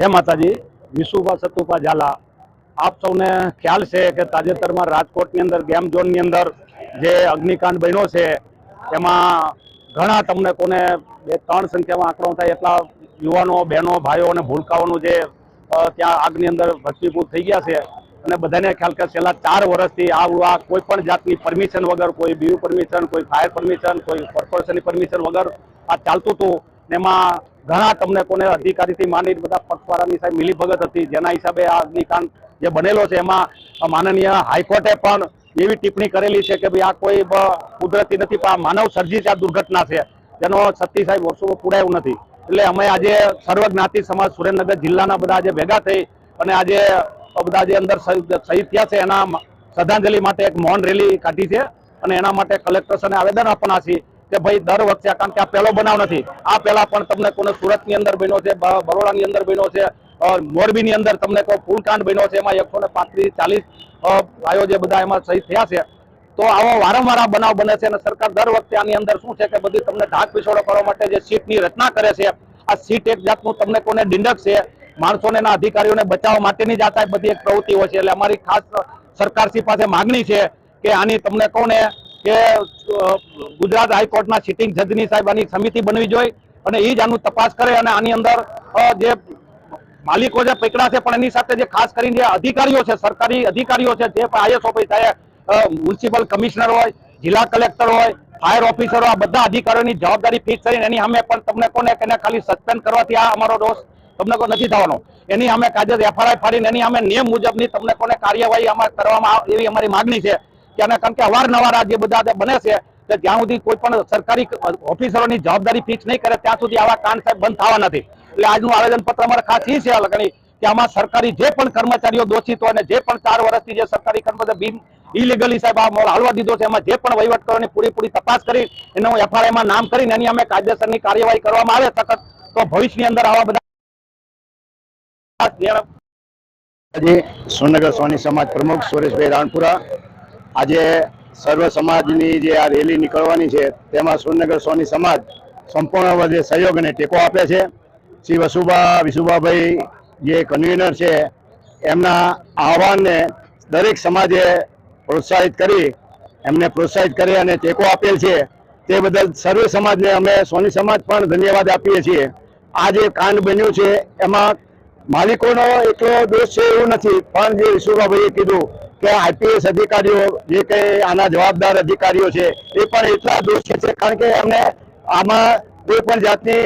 જય માતાજી, વિશુભા સતુભા ઝાલા. આપ સૌને ખ્યાલ છે કે તાજેતરમાં રાજકોટની અંદર, ગેમ ઝોનની અંદર જે અગ્નિકાંડ બન્યો છે એમાં ઘણા તમને કોને બે ત્રણ સંખ્યામાં આંકડો થાય એટલા યુવાનો, બહેનો, ભાઈઓ અને ભૂલકાઓનું જે ત્યાં આગની અંદર ભસ્મીભૂત થઈ ગયા છે. અને બધાને ખ્યાલ કે છેલ્લા ચાર વર્ષથી આ આ કોઈ પણ જાતની પરમિશન વગર, કોઈ બીયુ પરમિશન કોઈ ફાયર પરમિશન કોઈ કોર્પોરેશનની પરમિશન વગર આ ચાલતું હતું. ને એમાં ઘણા તમને કોને અધિકારીથી માંડી બધા પક્ષવાળાની સાહેબ મિલીભગત હતી. જેના હિસાબે આ અગ્નિકાંડ જે બનેલો છે, એમાં માનનીય હાઈકોર્ટે પણ એવી ટિપ્પણી કરેલી છે કે ભાઈ આ કોઈ કુદરતી નથી, પણ આ માનવ સર્જિત આ દુર્ઘટના છે. જેનો છત્તી સાહેબ વર્ષો પૂરાયું નથી. એટલે અમે આજે સર્વજ્ઞાતિ સમાજ સુરેન્દ્રનગર જિલ્લાના બધા આજે ભેગા થઈ અને આજે બધા જે અંદર શહીદ થયા છે, એના શ્રદ્ધાંજલિ માટે એક મૌન રેલી કાઢી છે. અને એના માટે કલેક્ટરને આવેદન આપવાના છીએ. કે ભાઈ દર વખતે કારણ કે આ પહેલો બનાવ નથી. આ પહેલા પણ તમને કોને સુરતની અંદર બન્યો છે બરોડાની અંદર બન્યો છે મોરબીની અંદર તમને કોઈ ફૂલકાંડ બન્યો છે, એમાં એકસો ને પાંત્રીસ, ચાલીસ ગાયો જે બધા એમાં શહીદ થયા છે. તો આવો વારંવાર બનાવ બને છે અને સરકાર દર વખતે આની અંદર શું છે કે બધી તમને ઢાક પીછોડો કરવા માટે જે સીટની રચના કરે છે, આ સીટ એક જાતનું તમને કોને ડિંડક છે, માણસોને એના અધિકારીઓને બચાવવા માટેની જ આ બધી એક પ્રવૃત્તિ હોય છે. એટલે અમારી ખાસ સરકારશ્રી પાસે માગણી છે કે આની તમને કોને કે ગુજરાત હાઈકોર્ટના સિટિંગ જજની સાહેબ આની સમિતિ બનવી જોઈએ અને એ જ આનું તપાસ કરે અને આની અંદર જે માલિકો જે પકડા છે, પણ એની સાથે જે ખાસ કરીને જે અધિકારીઓ છે, સરકારી અધિકારીઓ છે, જે આઈએસ ઓફિસર મ્યુનિસિપલ કમિશનર હોય, જિલ્લા કલેક્ટર હોય, ફાયર ઓફિસરો, આ બધા અધિકારીઓની જવાબદારી ફિક્સ કરીને એની સામે પણ તમને કોને એને ખાલી સસ્પેન્ડ કરવાથી આ અમારો દોષ તમને કોઈ નથી થવાનો. એની અમે કાયદે એફઆરઆઈ ફાડીને એની અમે નિયમ મુજબની તમને કોને કાર્યવાહી અમારે કરવામાં આવે, એવી અમારી માગણી છે. કે આને કારણ કે અવારનવાર આ જે બધા બને છે કે જ્યાં સુધી કોઈ પણ સરકારી ઓફિસરોની જવાબદારી ફિક્સ નહીં કરે, ત્યાં સુધી આવા કાંડ સાહેબ બંધ થવા નથી. એટલે આજનું આવેદન પત્ર અમારે ખાસ એ છે લગણી કે આમાં સરકારી જે પણ કર્મચારીઓ દોષિત અને જે પણ ચાર વર્ષથી જે સરકારી કર્મચારી બિન ઇલીગલી સાહેબ આ મોલ હાલવા દીધો છે, એમાં જે પણ વહીવટ કરવાની પૂરેપૂરી તપાસ કરી, એને હું FRI માં નામ કરીને એની અમે કાયદેસરની કાર્યવાહી કરવામાં આવે સખત, તો ભવિષ્યની અંદર આવા બધા આજે સોનગર સોની સમાજ પ્રમુખ સુરેશભાઈ રાણપુરા, આજે સર્વ સમાજની જે આ રેલી નીકળવાની છે, તેમાં સુરનગર સોની સમાજ સંપૂર્ણ સહયોગ અને ટેકો આપે છે. શ્રી વસુભા, વિસુભાભાઈ જે કન્વીનર છે, એમના આહવાનને દરેક સમાજે પ્રોત્સાહિત કરી, એમને પ્રોત્સાહિત કરી અને ટેકો આપેલ છે. તે બદલ સર્વે સમાજને અમે સોની સમાજ પણ ધન્યવાદ આપીએ છીએ. આ જે કાંડ બન્યું છે, એમાં માલિકોનો એટલો દોષ છે એવું નથી, પણ જે વિસુભાભાઈએ કીધું કે આઈપીએસ અધિકારીઓ જે કંઈ આના જવાબદાર અધિકારીઓ છે એ પણ એટલા દોષ છે કારણ કે એમને આમાં કોઈ પણ જાતની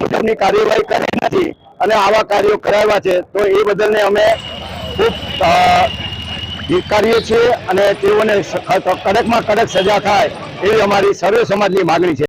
મુજબની કાર્યવાહી કરી નથી અને આવા કાર્યો કરાવ્યા છે તો એ બદલને અમે ખૂબ અ, ધિક્કારીએ છીએ અને તેઓને કડકમાં કડક સજા થાય એવી અમારી સર્વે સમાજની માગણી છે.